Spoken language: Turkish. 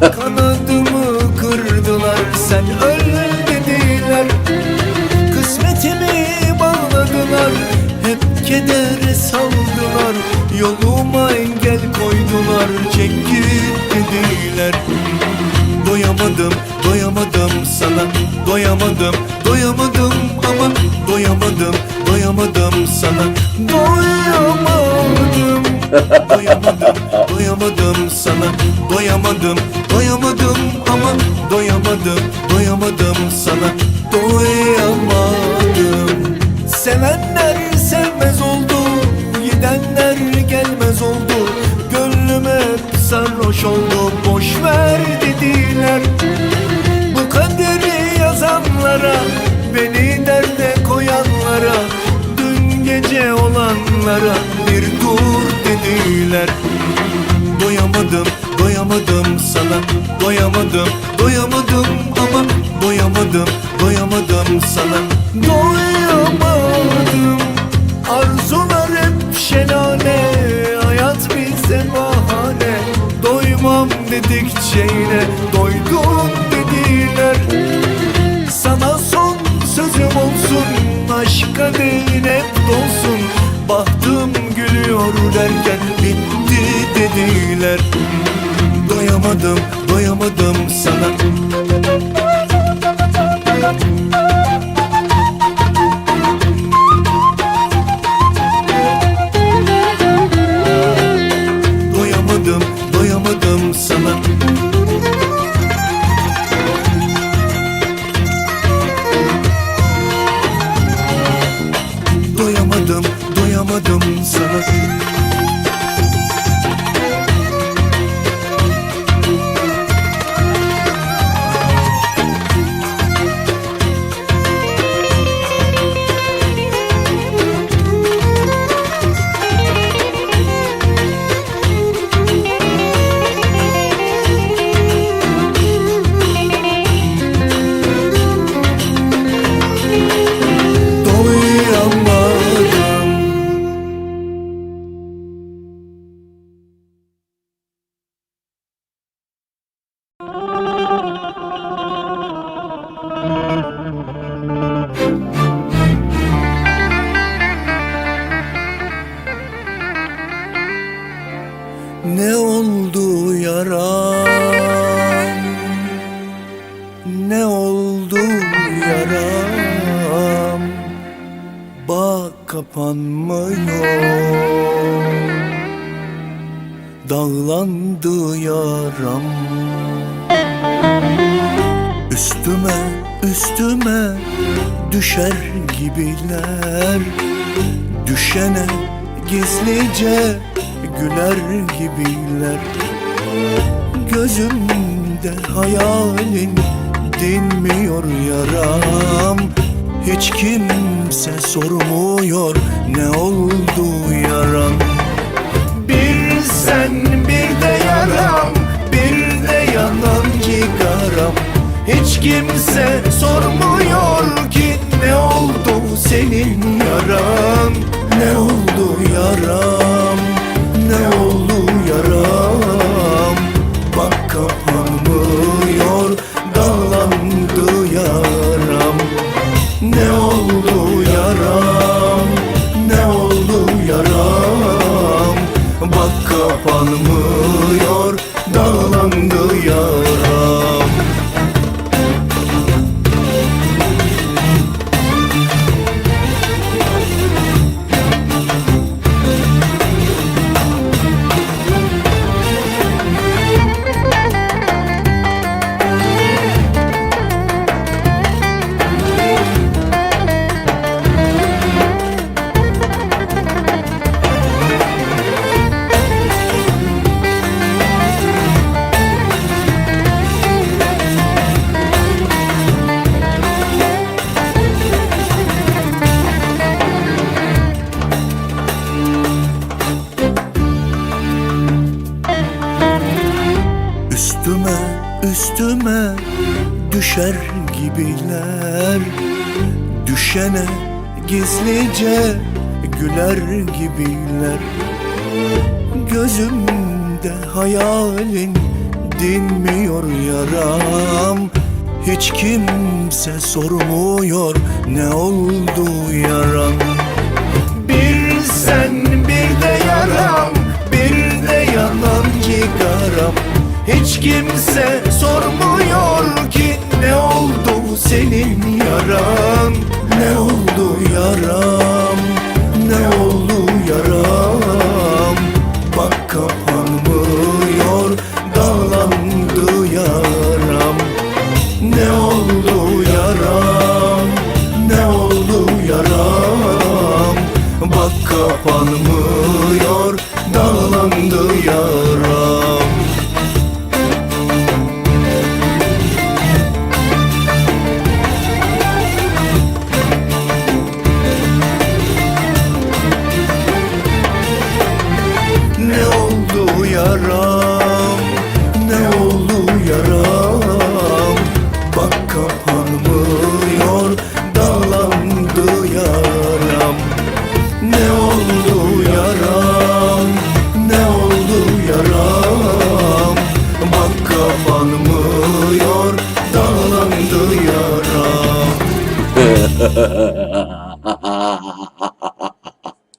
Kanadımı kırdılar sen öl dediler. Kısmetimi bağladılar hep kedere saldılar. Yoluma engel koydular çek dediler. Doyamadım doyamadım sana. Doyamadım doyamadım ama doyamadım doyamadım sana. Doyamadım. Doyamadım, doyamadım sana. Doyamadım, doyamadım ama Doyamadım, doyamadım sana. Doyamadım. Sevenler sevmez oldu Gidenler gelmez oldu. Gönlüm hep sarhoş oldu Boş ver dediler. Bu kaderi yazanlara Beni derde koyanlara Dün gece olanlara dediler Doyamadım, doyamadım sana. Doyamadım, doyamadım ama Doyamadım, doyamadım sana. Doyamadım. Arzular hep şelale Hayat bize bahane. Doymam dedikçe yine Doydum dediler. Sana son sözüm olsun Aşka değil hep dolsun Bahtım gülüyor derken Bitti dediler. Doyamadım, doyamadım sana Ne oldu yaram? Ne oldu yaram? Bak kapanmıyor Dağlandı yaram Üstüme üstüme düşer gibiler Düşene gizlice güler gibiler. Gözümde hayalin dinmiyor yaram. Hiç kimse sormuyor ne oldu yaram. Bir sen bir de yaram. Bir de yanan cigaram Hiç kimse sormuyor ki ne oldu senin yaran Ne oldu yaram kapanmıyor dağlandı yaram. Ne oldu yaram? Ne oldu yaram? Bak düşer gibiler. Düşene gizlice güler gibiler. Gözümde hayalin dinmiyor yaram. Hiç kimse sormuyor ne oldu yaram. Bir sen bir de yaram. Bir de yanan ki Hiç kimse sormuyor ki senin yaran. Ne oldu yaram? Ne oldu yaram? Bak kapanmıyor Dağlandı yaram. Ne oldu yaram? Ne oldu yaram? Bak kapanmıyor oldu